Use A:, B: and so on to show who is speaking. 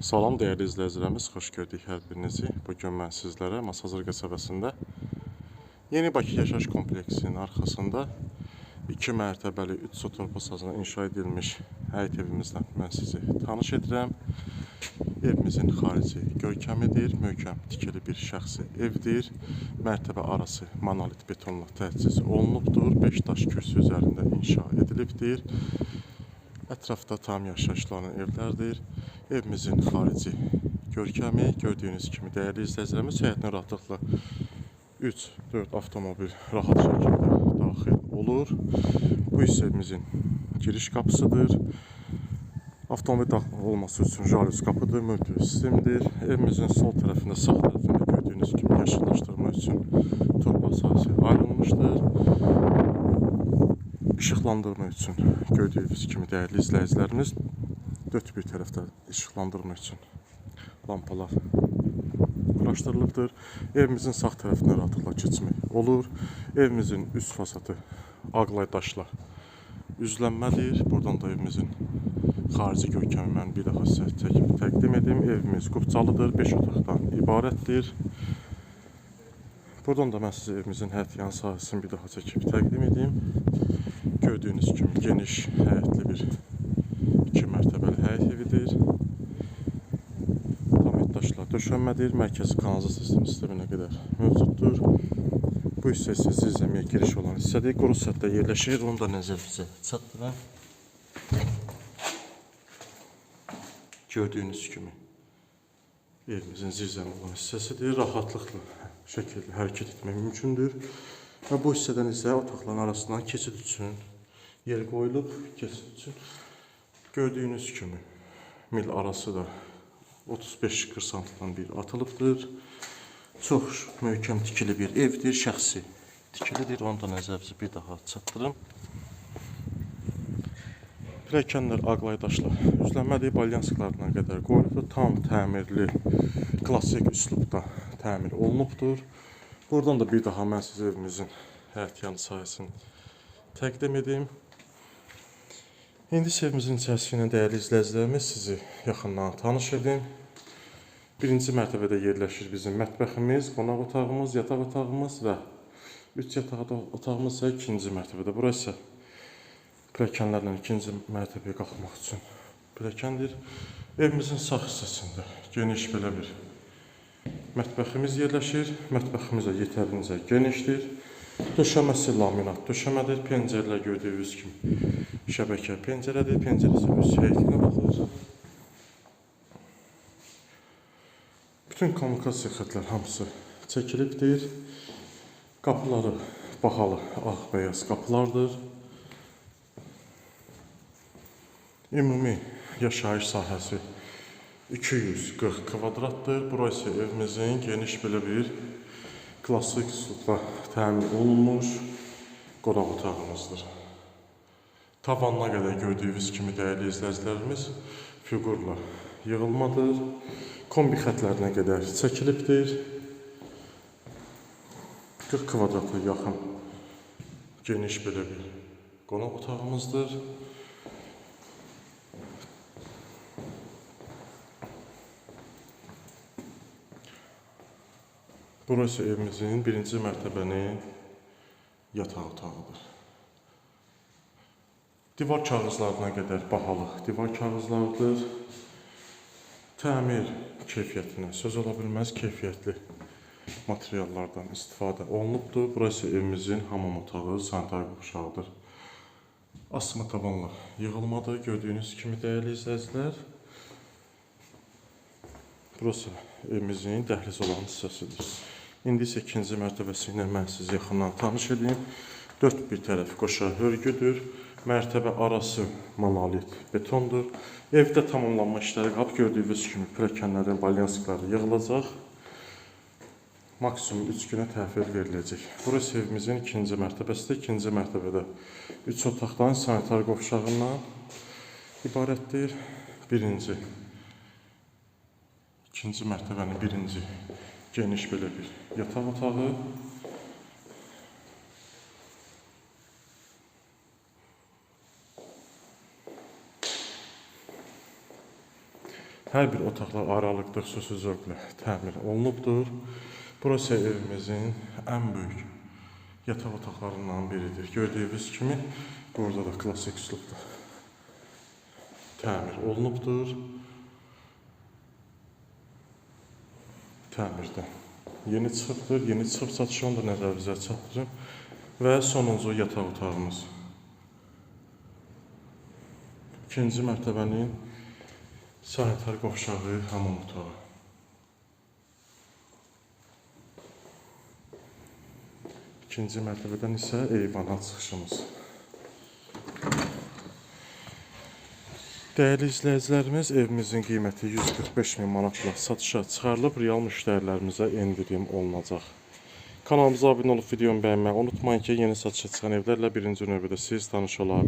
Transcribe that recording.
A: Salam dəyərli izləyicilərimiz, xoş gördük hər birinizi. Bu gün mən sizlərə Masazır qəsəbəsində Yeni Bakı yaşayış kompleksinin arxasında 2 mərtəbəli 3 sotorpa sazına inşa edilmiş həyət evimizdən mən sizi tanış edirəm. Evimizin xarici görkəmidir, möhkəm tikili bir şəxsi evdir. Mərtəbə arası monolit betonla təchiz olunubdur. 5 daş kürsü üzərində inşa edilibdir. Ətrafda tam yaşayışlanan evlərdir. Evimizin xarici görkəmi gördüyünüz kimi dəyərli izləyicilərimiz həyətinə rahatlıqla 3-4 avtomobil rahat şəkildə daxil olur. Bu isə evimizin giriş qapısıdır. Avtomobil daxil olması üçün jalüz qapıdır, mötür sistemdir. Evimizin sol tərəfində, sağ tərəfində gördüyünüz kimi yaşıllaşdırma üçün torpaq sahəsi ayrılmışdır. İşıqlandırma üçün gördüyünüz kimi dəyərli izləyicilərimiz dörd bir tərəfdə işıqlandırma üçün lampalar quraşdırılıbdır. Evimizin sağ tərəfinə rahatlıqla keçmək olur. Evimizin üst fasadı ağlay daşla üzlənmədir. Buradan da evimizin xarici görkəmi mən bir daha sizə çəkib təqdim edim. Evimiz qubcalıdır, 5 otaqdan ibarətdir. Buradan da mən sizə evimizin həyət yan sahəsini bir daha çəkib təqdim edim. Gördüyünüz kimi geniş həyətli bir iki mərtəbəli həyət evidir. Tam daşla döşənmədir. Mərkəzi kanalizasiya sistemi sisteminə qədər mövcuddur. Bu hissə isə zirzəmiyə giriş olan hissədir. Quru səthdə yerləşir. Onu da nəzərinizə çatdırın. Gördüyünüz kimi evimizin zirzəmi olan hissəsidir. Rahatlıqla şəkildə hərəkət etmək mümkündür. Və bu hissədən isə otaqların arasından keçid üçün yer qoyulub. Keçid üçün gördüyünüz kimi mil arası da 35-40 santimdən bir atılıbdır. Çox möhkəm tikili bir evdir, şəxsi tikilidir. Onu da nəzərinizə bir daha çatdırım. Pilləkənlər ağlay daşla üzlənmədir, balyansklarına qədər qoyulubdur. Tam təmirli, klassik üslubda təmir olunubdur. Buradan da bir daha mən sizə evimizin həyət yanı sahəsini təqdim edim. İndi evimizin içərisi ilə dəyərli izləyicilərimiz sizi yaxından tanış edim. Birinci mərtəbədə yerləşir bizim mətbəximiz, qonaq otağımız, yataq otağımız və üç yataq otağımız isə ikinci mərtəbədə. Bura isə pilləkənlərlə ikinci mərtəbəyə qalxmaq üçün pilləkəndir. Evimizin sağ hissəsində geniş belə bir mətbəximiz yerləşir. Mətbəximiz də yetərincə genişdir. Döşəməsi laminat döşəmədir. Pəncərələr gördüyünüz kimi şəbəkə pəncərədir. Pəncərəsi öz heyətinə baxır. Bütün kommunikasiya xətləri hamısı çəkilibdir. Qapıları bahalı ağ bəyaz qapılardır. Ümumi yaşayış sahəsi 240 kvadratdır. Bura isə evimizin geniş belə bir klassik üslubla təmin olunmuş qonaq otağımızdır. Tavanına qədər gördüyünüz kimi dəyərli izləyicilərimiz fiqurla yığılmadır. Kombi xətlərinə qədər çəkilibdir. 40 kvadrata yaxın geniş belə bir qonaq otağımızdır. Burası evimizin birinci mərtəbənin yataq otağıdır. Divar kağızlarına qədər bahalı divar kağızlardır. Təmir keyfiyyətinə söz ola bilməz keyfiyyətli materiallardan istifadə olunubdur. Burası evimizin hamam otağı, sanitar qovşağıdır. Asma tavanla yığılmadır. Gördüyünüz kimi dəyərli izləyicilər. Burası evimizin dəhliz olan hissəsidir. İndi isə ikinci mərtəbəsi ilə mən sizi yaxından tanış edeyim. Dörd bir tərəf qoşa hörgüdür. Mərtəbə arası monolit betondur. Evdə tamamlanma işləri qap gördüyünüz kimi pilləkənlərin balyanskları yığılacaq. Maksimum 3 günə təhvil veriləcək. Burası evimizin ikinci mərtəbəsidir. İkinci mərtəbədə 3 otaqdan sanitar qovşağından ibarətdir. Birinci, ikinci mərtəbənin birinci geniş belə bir yataq otağı. Hər bir otaqlar aralıqda xüsusi zövqlə təmir olunubdur. Burası evimizin ən böyük yataq otaqlarından biridir. Gördüyünüz kimi burada da klassik üslubda təmir olunubdur. Təmirdə yeni çıxıbdır. Yeni çıxıb satışa onu da nəzərinizə çatdırım. Və sonuncu yataq otağımız. İkinci mərtəbənin sanitar qovşağı, hamam otağı. İkinci mərtəbədən isə eyvana çıxışımız. Dəyərli izləyicilərimiz, evimizin qiyməti 145 min manatla satışa çıxarılıb, real müştərilərimizə endirim olunacaq. Kanalımıza abunə olub videomu bəyənməyi unutmayın ki, yeni satışa çıxan evlərlə birinci növbədə siz tanış ola.